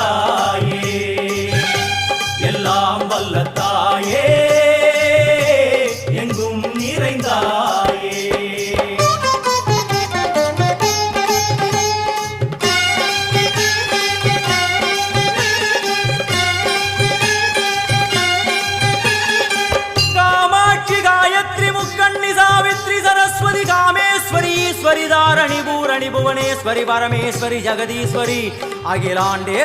நிறைந்தாயே எல்லாம் வல்ல தாயே எங்கும் நிறைந்தாயே. காமாட்சி காயத்ரி முக்கண்ணி சாவித்ரி சரஸ்வதி காமேஸ்வரி ஈஸ்வரி தாரணி பூரணி புவனேஸ்வரி பரமேஸ்வரி ஜெகதீஸ்வரி அகிலாண்டே